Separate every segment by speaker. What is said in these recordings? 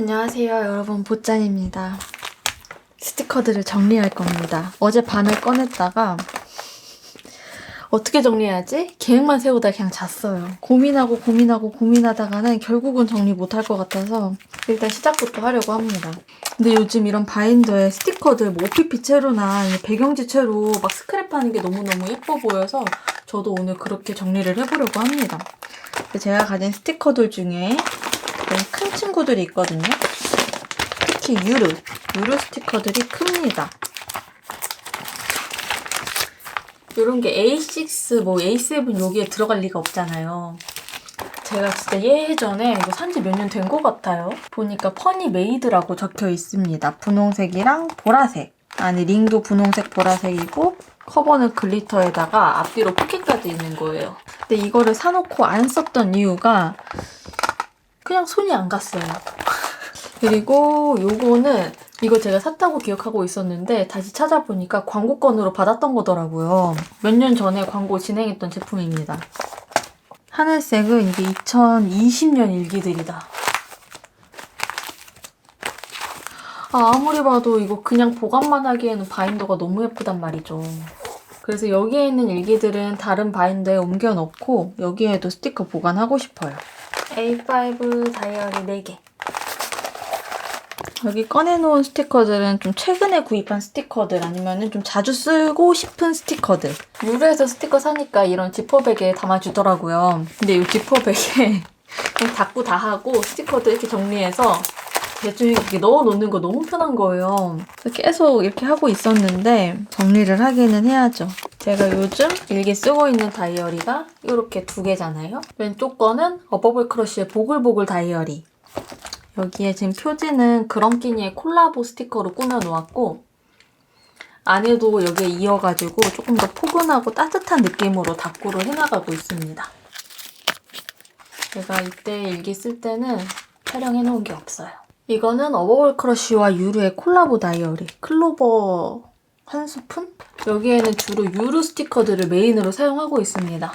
Speaker 1: 안녕하세요 여러분. 보짠입니다. 스티커들을 정리할 겁니다. 어제 반을 꺼냈다가 어떻게 정리해야지? 계획만 세우다 그냥 잤어요. 고민하고 고민하고 고민하다가는 결국은 정리 못할 것 같아서 일단 시작부터 하려고 합니다. 근데 요즘 이런 바인더에 스티커들 뭐 OPP 채로나 이 배경지 채로 막 스크랩하는 게 너무너무 예뻐 보여서 저도 오늘 그렇게 정리를 해보려고 합니다. 제가 가진 스티커들 중에 이런 큰 친구들이 있거든요. 특히 유르, 유르 스티커들이 큽니다. 이런 게 A6, 뭐 A7 여기에 들어갈 리가 없잖아요. 제가 진짜 예전에 이거 산지 몇 년 된 것 같아요. 보니까 퍼니 메이드라고 적혀 있습니다. 분홍색이랑 보라색. 안에 링도 분홍색 보라색이고 커버는 글리터에다가 앞뒤로 포켓까지 있는 거예요. 근데 이거를 사놓고 안 썼던 이유가 그냥 손이 안 갔어요. 그리고 요거는 이거 제가 샀다고 기억하고 있었는데 다시 찾아보니까 광고건으로 받았던 거더라고요. 몇 년 전에 광고 진행했던 제품입니다. 하늘색은 이게 2020년 일기들이다. 아, 아무리 봐도 이거 그냥 보관만 하기에는 바인더가 너무 예쁘단 말이죠. 그래서 여기에 있는 일기들은 다른 바인더에 옮겨 넣고 여기에도 스티커 보관하고 싶어요. A5 다이어리 4개. 여기 꺼내놓은 스티커들은 좀 최근에 구입한 스티커들 아니면 좀 자주 쓰고 싶은 스티커들. 유료에서 스티커 사니까 이런 지퍼백에 담아주더라고요. 근데 이 지퍼백에 닫고 다 하고 스티커들 이렇게 정리해서 대충 이렇게 넣어놓는 거 너무 편한 거예요. 그래서 계속 이렇게 하고 있었는데 정리를 하기는 해야죠. 제가 요즘 일기 쓰고 있는 다이어리가 이렇게 두 개잖아요. 왼쪽 거는 어버블 크러쉬의 보글보글 다이어리. 여기에 지금 표지는 그런끼니의 콜라보 스티커로 꾸며놓았고 안에도 여기에 이어가지고 조금 더 포근하고 따뜻한 느낌으로 다꾸를 해나가고 있습니다. 제가 이때 일기 쓸 때는 촬영해놓은 게 없어요. 이거는 어버월 크러쉬와 유루의 콜라보 다이어리 클로버 한 스푼? 여기에는 주로 유루 스티커들을 메인으로 사용하고 있습니다.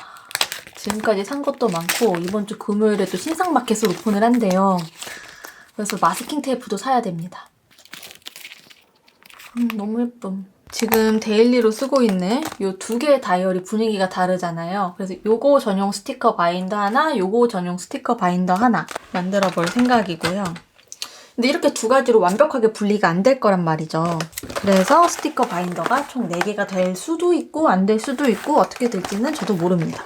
Speaker 1: 지금까지 산 것도 많고 이번 주 금요일에 또 신상 마켓을 오픈을 한대요. 그래서 마스킹 테이프도 사야 됩니다. 음, 너무 예쁨. 지금 데일리로 쓰고 있는 이 두 개의 다이어리 분위기가 다르잖아요. 그래서 요거 전용 스티커 바인더 하나, 요거 전용 스티커 바인더 하나 만들어 볼 생각이고요. 근데 이렇게 두 가지로 완벽하게 분리가 안 될 거란 말이죠. 그래서 스티커 바인더가 총 4개가 될 수도 있고 안 될 수도 있고 어떻게 될지는 저도 모릅니다.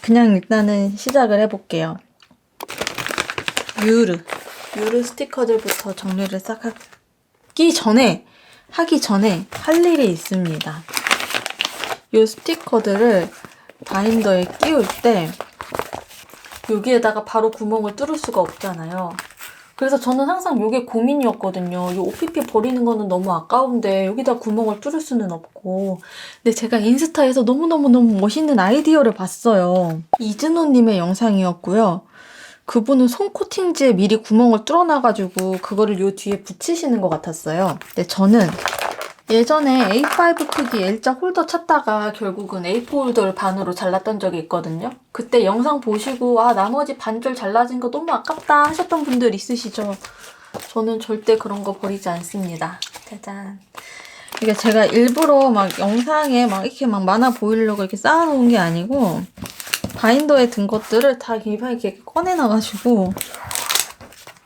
Speaker 1: 그냥 일단은 시작을 해볼게요. 유르. 유르 스티커들부터 정리를 싹 하기 전에, 하기 전에 할 일이 있습니다. 이 스티커들을 바인더에 끼울 때 여기에다가 바로 구멍을 뚫을 수가 없잖아요. 그래서 저는 항상 이게 고민이었거든요. 이 OPP 버리는 거는 너무 아까운데 여기다 구멍을 뚫을 수는 없고. 근데 제가 인스타에서 너무너무너무 멋있는 아이디어를 봤어요. 이진호님의 영상이었고요. 그분은 솜 코팅지에 미리 구멍을 뚫어놔가지고 그거를 요 뒤에 붙이시는 것 같았어요. 근데 저는 예전에 A5 크기 L자 홀더 찾다가 결국은 A4 홀더를 반으로 잘랐던 적이 있거든요. 그때 영상 보시고 아 나머지 반절 잘라진 거 너무 아깝다 하셨던 분들 있으시죠? 저는 절대 그런 거 버리지 않습니다. 짜잔. 이게 제가 일부러 막 영상에 막 이렇게 막 많아 보이려고 이렇게 쌓아놓은 게 아니고 바인더에 든 것들을 다 이렇게 꺼내놔가지고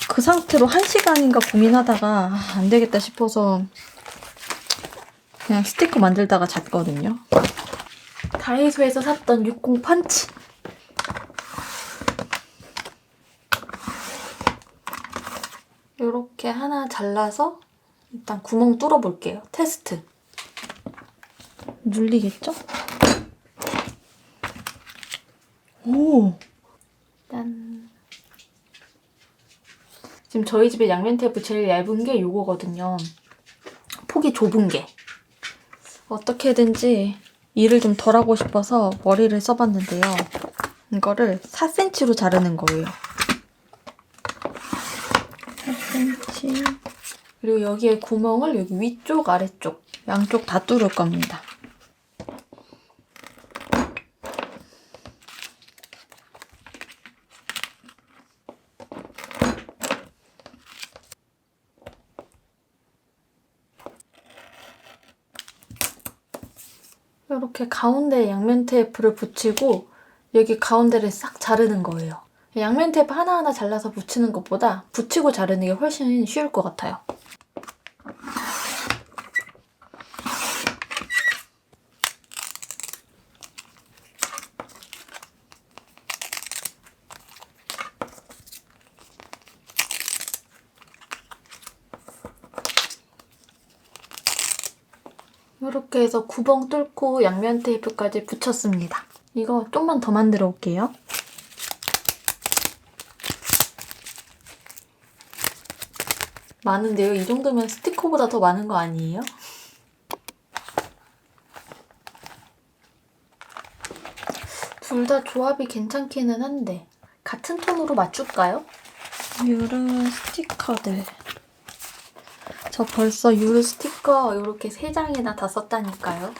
Speaker 1: 그 상태로 한 시간인가 고민하다가 아, 안 되겠다 싶어서 그냥 스티커 만들다가 잤거든요. 다이소에서 샀던 60 펀치. 이렇게 하나 잘라서 일단 구멍 뚫어 볼게요. 테스트. 눌리겠죠? 오! 짠. 지금 저희 집에 양면 테이프 제일 얇은 게 이거거든요. 폭이 좁은 게. 어떻게든지 일을 좀 덜 하고 싶어서 머리를 써봤는데요. 이거를 4cm로 자르는 거예요. 4cm. 그리고 여기에 구멍을 여기 위쪽, 아래쪽 양쪽 다 뚫을 겁니다. 이렇게 가운데 양면 테이프를 붙이고 여기 가운데를 싹 자르는 거예요. 양면 테이프 하나하나 잘라서 붙이는 것보다 붙이고 자르는 게 훨씬 쉬울 것 같아요. 이렇게 해서 구멍 뚫고 양면 테이프까지 붙였습니다. 이거 좀만 더 만들어 올게요. 많은데요? 이 정도면 스티커보다 더 많은 거 아니에요? 둘 다 조합이 괜찮기는 한데 같은 톤으로 맞출까요? 유르 스티커들 저 벌써 유르 스티커 이렇게 세 장이나 다 썼다니까요.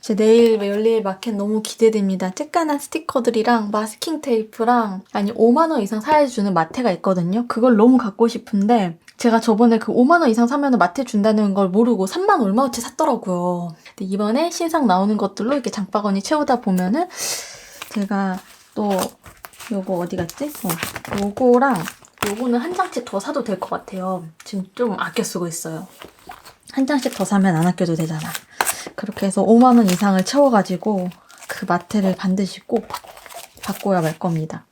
Speaker 1: 제 내일 열릴 마켓 너무 기대됩니다. 쬐깐한 스티커들이랑 마스킹 테이프랑 아니 5만 원 이상 사야 주는 마테가 있거든요. 그걸 너무 갖고 싶은데 제가 저번에 그 5만 원 이상 사면 마테 준다는 걸 모르고 3만 얼마어치 샀더라고요. 근데 이번에 신상 나오는 것들로 이렇게 장바구니 채우다 보면은 제가 또 요거 어디 갔지? 어, 요거랑 요거는 한 장씩 더 사도 될 것 같아요. 지금 좀 아껴 쓰고 있어요. 한 장씩 더 사면 안 아껴도 되잖아. 그렇게 해서 5만원 이상을 채워가지고 그 마트를 반드시 꼭 바꿔야 말 겁니다.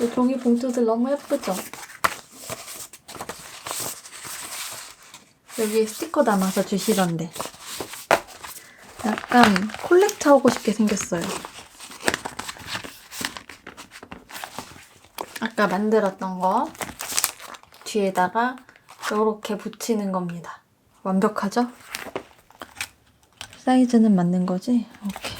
Speaker 1: 이 종이 봉투들 너무 예쁘죠? 여기 스티커 담아서 주시던데. 약간 콜렉트 하고 싶게 생겼어요. 아까 만들었던 거 뒤에다가 이렇게 붙이는 겁니다. 완벽하죠? 사이즈는 맞는 거지? 오케이.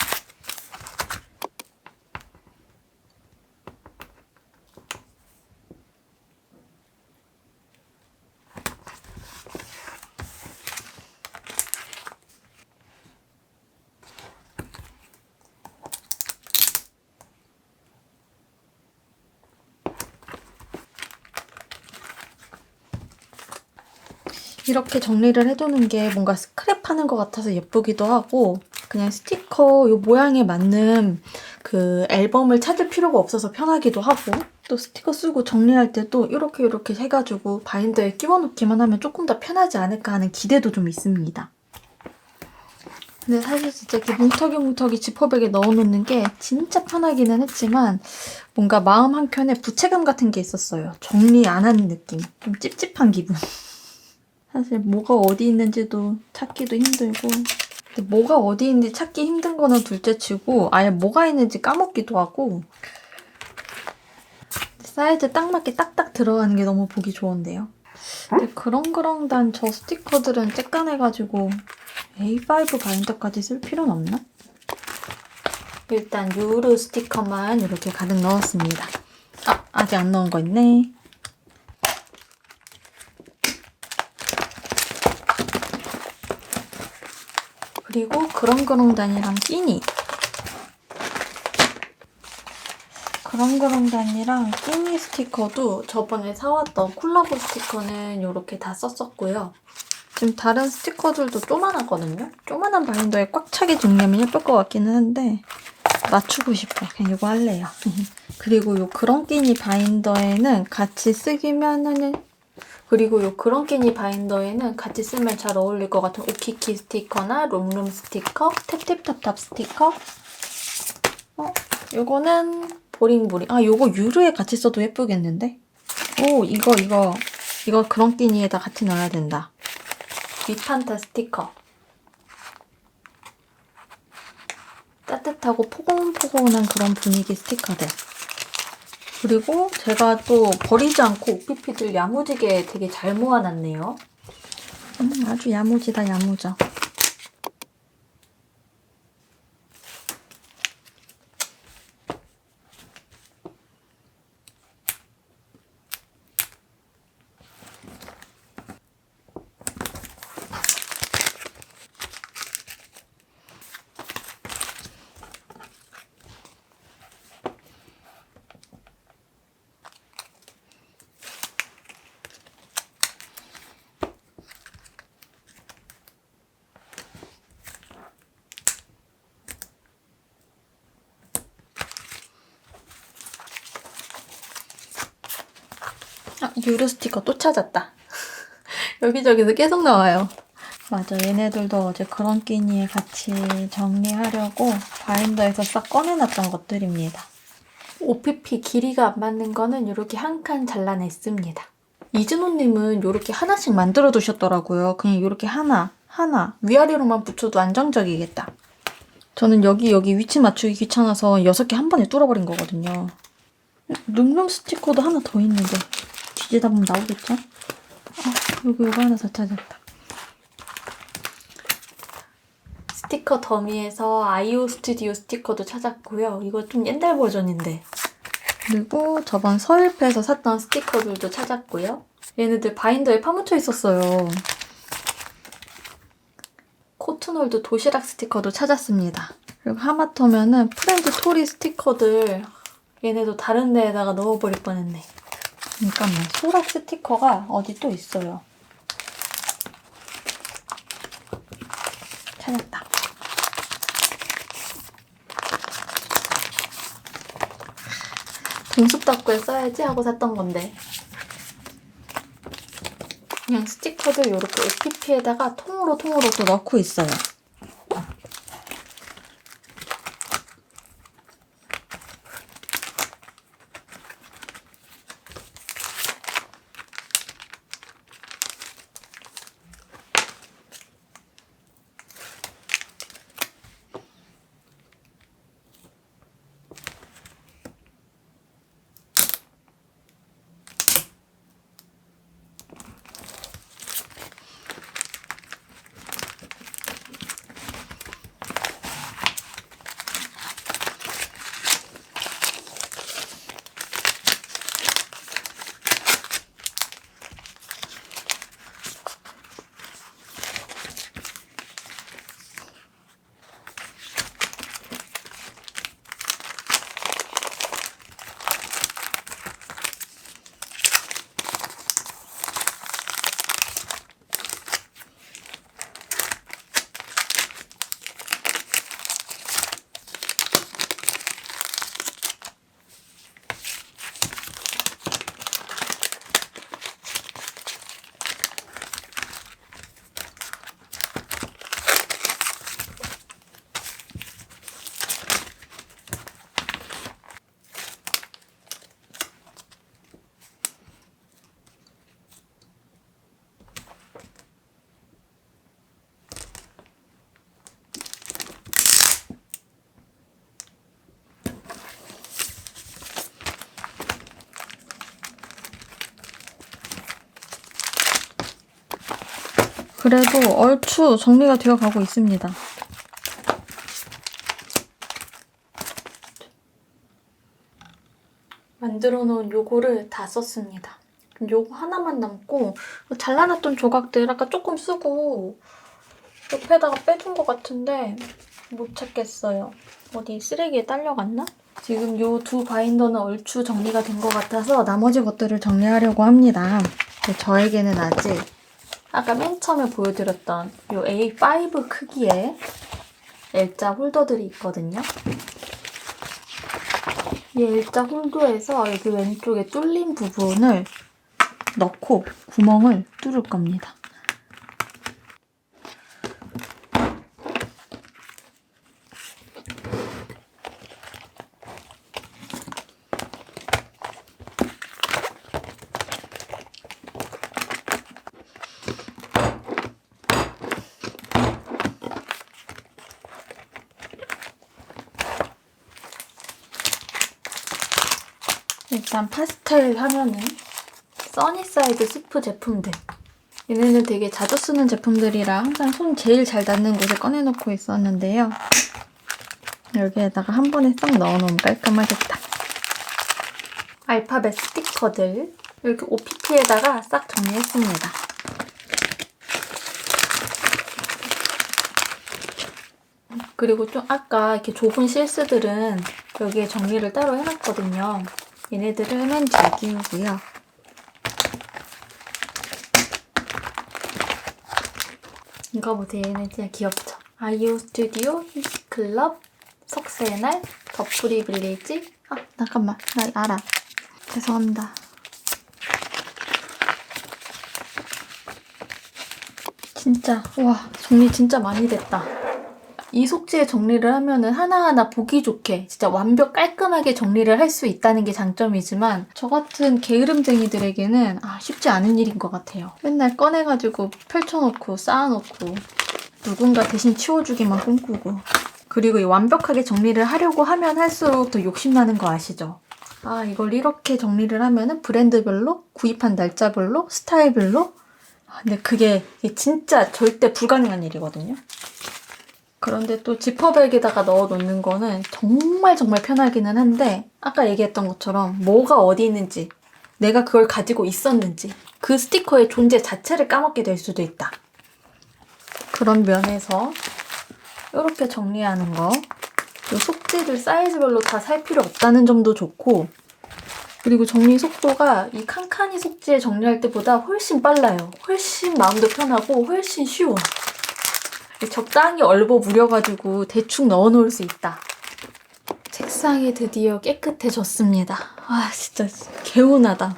Speaker 1: 이렇게 정리를 해두는 게 뭔가 스크랩하는 것 같아서 예쁘기도 하고 그냥 스티커 요 모양에 맞는 그 앨범을 찾을 필요가 없어서 편하기도 하고 또 스티커 쓰고 정리할 때도 이렇게 이렇게 해가지고 바인더에 끼워놓기만 하면 조금 더 편하지 않을까 하는 기대도 좀 있습니다. 근데 사실 진짜 이렇게 뭉터기뭉터기 지퍼백에 넣어놓는 게 진짜 편하기는 했지만 뭔가 마음 한켠에 부채감 같은 게 있었어요. 정리 안 하는 느낌. 좀 찝찝한 기분. 사실 뭐가 어디 있는지도 찾기도 힘들고 근데 뭐가 어디 있는지 찾기 힘든 거는 둘째치고 아예 뭐가 있는지 까먹기도 하고 사이즈 딱 맞게 딱딱 들어가는 게 너무 보기 좋은데요. 근데 그렁그렁단 저 스티커들은 쬐깐해가지고 A5 바인더까지 쓸 필요는 없나? 일단 유르 스티커만 이렇게 가득 넣었습니다. 아, 아직 안 넣은 거 있네. 그리고 그렁그렁단이랑 끼니. 그렁그렁단이랑 끼니 스티커도 저번에 사왔던 콜라보 스티커는 이렇게 다 썼었고요. 지금 다른 스티커들도 쪼만하거든요? 쪼만한 바인더에 꽉 차게 정리하면 예쁠 것 같기는 한데 맞추고 싶어. 그냥 이거 할래요. 그리고 이 그렁끼니 바인더에는 같이 쓰기면은 그리고 요 그런끼니 바인더에는 같이 쓰면 잘 어울릴 것 같은 오키키 스티커나 룸룸 스티커, 탭탭탑탑 스티커. 어? 요거는 보링보링. 아 요거 유르에 같이 써도 예쁘겠는데? 오 이거 이거. 이거 그런끼니에다 같이 넣어야 된다. 위판타 스티커. 따뜻하고 포근포근한 그런 분위기 스티커들 그리고 제가 또 버리지 않고 OPP들 야무지게 되게 잘 모아놨네요. 음, 아주 야무지다 야무져. 유료 스티커 또 찾았다. 여기저기서 계속 나와요. 맞아, 얘네들도 어제 그런 끼니에 같이 정리하려고 바인더에서 싹 꺼내놨던 것들입니다. OPP 길이가 안 맞는 거는 이렇게 한 칸 잘라냈습니다. 이진호님은 이렇게 하나씩 만들어 두셨더라고요. 그냥 이렇게 하나, 하나, 위아래로만 붙여도 안정적이겠다. 저는 여기, 여기 위치 맞추기 귀찮아서 여섯 개한 번에 뚫어버린 거거든요. 눈명 스티커도 하나 더 있는데 뒤지다 보면 나오겠죠? 아, 여기 이거 하나 더 찾았다. 스티커 더미에서 아이오 스튜디오 스티커도 찾았고요. 이거 좀 옛날 버전인데. 그리고 저번 서일패에서 샀던 스티커들도 찾았고요. 얘네들 바인더에 파묻혀 있었어요. 코트놀드 도시락 스티커도 찾았습니다. 그리고 하마터면은 프렌드 토리 스티커들 얘네도 다른 데에다가 넣어버릴 뻔했네. 잠깐만, 소락 스티커가 어디 또 있어요. 찾았다. 돈쑥 닦고에 써야지 하고 샀던 건데. 그냥 스티커들 이렇게 OPP에다가 통으로 통으로 또 넣고 있어요. 그래도 얼추 정리가 되어 가고 있습니다. 만들어 놓은 요거를 다 썼습니다. 요거 하나만 남고 잘라놨던 조각들 아까 조금 쓰고 옆에다가 빼둔 것 같은데 못 찾겠어요. 어디 쓰레기에 딸려갔나? 지금 요 두 바인더는 얼추 정리가 된 것 같아서 나머지 것들을 정리하려고 합니다. 저에게는 아직 아까 맨 처음에 보여드렸던 이 A5 크기의 L자 홀더들이 있거든요. 이 L자 홀더에서 여기 왼쪽에 뚫린 부분을 넣고 구멍을 뚫을 겁니다. 일단 파스텔 하면은 써니사이드 스프 제품들. 얘네는 되게 자주 쓰는 제품들이라 항상 손 제일 잘 닿는 곳에 꺼내놓고 있었는데요. 여기에다가 한 번에 싹 넣어놓으면 깔끔하겠다. 알파벳 스티커들. 이렇게 OPP에다가 싹 정리했습니다. 그리고 좀 아까 이렇게 좁은 실스들은 여기에 정리를 따로 해놨거든요 얘네들을 맨 뒤에 끼우고요. 이거 보세요. 얘네 진짜 귀엽죠? 아이오 스튜디오, 히스클럽, 석세의 날, 더프리 빌리지. 아, 잠깐만. 나 알아. 죄송합니다. 진짜, 우와 정리 진짜 많이 됐다. 이 속지에 정리를 하면은 하나하나 보기 좋게 진짜 완벽 깔끔하게 정리를 할 수 있다는 게 장점이지만 저 같은 게으름쟁이들에게는 아, 쉽지 않은 일인 것 같아요. 맨날 꺼내가지고 펼쳐놓고 쌓아놓고 누군가 대신 치워주기만 꿈꾸고 그리고 이 완벽하게 정리를 하려고 하면 할수록 더 욕심나는 거 아시죠? 아 이걸 이렇게 정리를 하면은 브랜드별로 구입한 날짜별로 스타일별로 아, 근데 그게 진짜 절대 불가능한 일이거든요. 그런데 또 지퍼백에다가 넣어 놓는 거는 정말 정말 편하기는 한데 아까 얘기했던 것처럼 뭐가 어디 있는지 내가 그걸 가지고 있었는지 그 스티커의 존재 자체를 까먹게 될 수도 있다. 그런 면에서 이렇게 정리하는 거, 이 속지를 사이즈별로 다 살 필요 없다는 점도 좋고, 그리고 정리 속도가 이 칸칸이 속지에 정리할 때보다 훨씬 빨라요. 훨씬 마음도 편하고 훨씬 쉬워. 적당히 얼버 무려가지고 대충 넣어놓을 수 있다. 책상이 드디어 깨끗해졌습니다. 아 진짜 개운하다.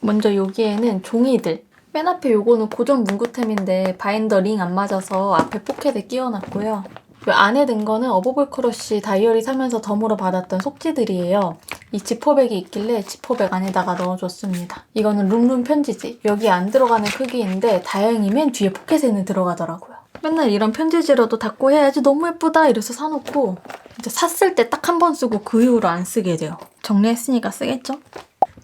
Speaker 1: 먼저 여기에는 종이들. 맨 앞에 요거는 고정 문구템인데 바인더 링 안 맞아서 앞에 포켓에 끼워놨고요. 요 안에 든 거는 어버블 크러쉬 다이어리 사면서 덤으로 받았던 속지들이에요. 이 지퍼백이 있길래 지퍼백 안에다가 넣어줬습니다. 이거는 룸룸 편지지. 여기 안 들어가는 크기인데 다행히 맨 뒤에 포켓에는 들어가더라고요. 맨날 이런 편지지라도 닫고 해야지 너무 예쁘다 이래서 사놓고 이제 샀을 때 딱 한 번 쓰고 그 이후로 안 쓰게 돼요. 정리했으니까 쓰겠죠?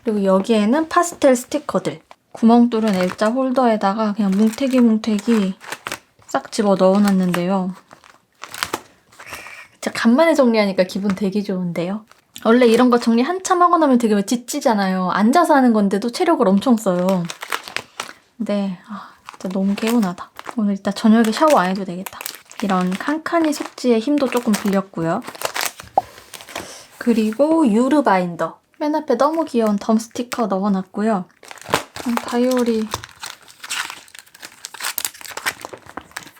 Speaker 1: 그리고 여기에는 파스텔 스티커들. 구멍 뚫은 L자 홀더에다가 그냥 뭉태기 뭉태기 싹 집어 넣어놨는데요. 진짜 간만에 정리하니까 기분 되게 좋은데요. 원래 이런 거 정리 한참 하고 나면 되게 지치잖아요. 앉아서 하는 건데도 체력을 엄청 써요. 근데 아, 진짜 너무 개운하다. 오늘 일단 저녁에 샤워 안 해도 되겠다. 이런 칸칸이 속지에 힘도 조금 빌렸고요. 그리고 유르 바인더. 맨 앞에 너무 귀여운 덤 스티커 넣어놨고요. 음, 다이어리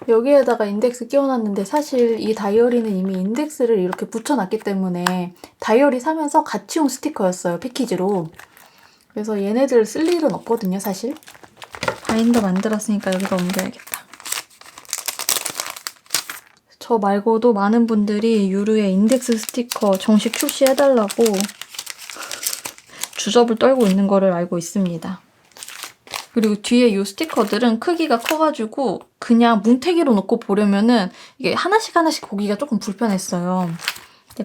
Speaker 1: 여기에다가 인덱스 끼워놨는데 사실 이 다이어리는 이미 인덱스를 이렇게 붙여놨기 때문에 다이어리 사면서 같이 온 스티커였어요 패키지로 그래서 얘네들 쓸 일은 없거든요 사실 바인더 만들었으니까 여기다 옮겨야겠다 저 말고도 많은 분들이 유루의 인덱스 스티커 정식 출시해달라고 주접을 떨고 있는 거를 알고 있습니다 그리고 뒤에 이 스티커들은 크기가 커가지고 그냥 뭉태기로 놓고 보려면은 이게 하나씩 하나씩 보기가 조금 불편했어요.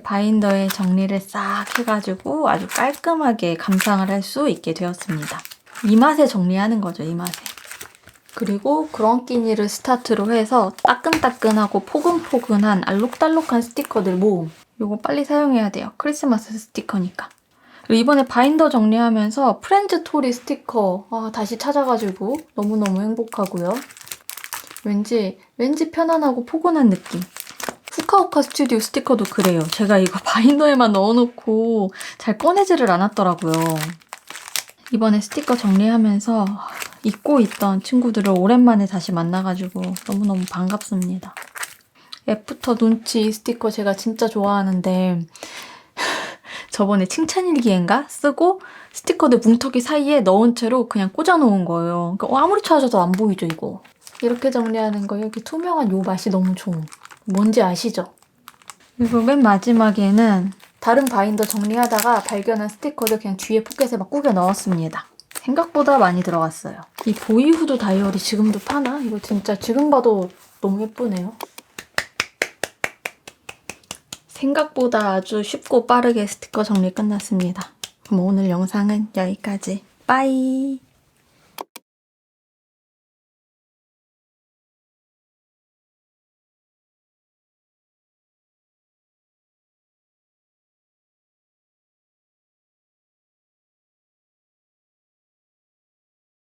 Speaker 1: 바인더에 정리를 싹 해가지고 아주 깔끔하게 감상을 할 수 있게 되었습니다. 이 맛에 정리하는 거죠, 이 맛에. 그리고 그런끼니를 스타트로 해서 따끈따끈하고 포근포근한 알록달록한 스티커들 모음. 이거 빨리 사용해야 돼요. 크리스마스 스티커니까. 그리고 이번에 바인더 정리하면서 프렌즈 토리 스티커 아, 다시 찾아가지고 너무너무 행복하고요. 왠지 왠지 편안하고 포근한 느낌. 후카후카 스튜디오 스티커도 그래요. 제가 이거 바인더에만 넣어놓고 잘 꺼내지를 않았더라고요. 이번에 스티커 정리하면서 잊고 있던 친구들을 오랜만에 다시 만나가지고 너무너무 반갑습니다. 애프터 눈치 스티커 제가 진짜 좋아하는데 저번에 칭찬일기엔가 쓰고 스티커들 뭉터기 사이에 넣은 채로 그냥 꽂아놓은 거예요. 그러니까 아무리 찾아도 안 보이죠, 이거. 이렇게 정리하는 거 여기 투명한 요 맛이 너무 좋음. 뭔지 아시죠? 그리고 맨 마지막에는 다른 바인더 정리하다가 발견한 스티커를 그냥 뒤에 포켓에 막 꾸겨 넣었습니다. 생각보다 많이 들어갔어요. 이 보이 후드 다이어리 지금도 파나? 이거 진짜 지금 봐도 너무 예쁘네요. 생각보다 아주 쉽고 빠르게 스티커 정리 끝났습니다. 그럼 오늘 영상은 여기까지. 빠이!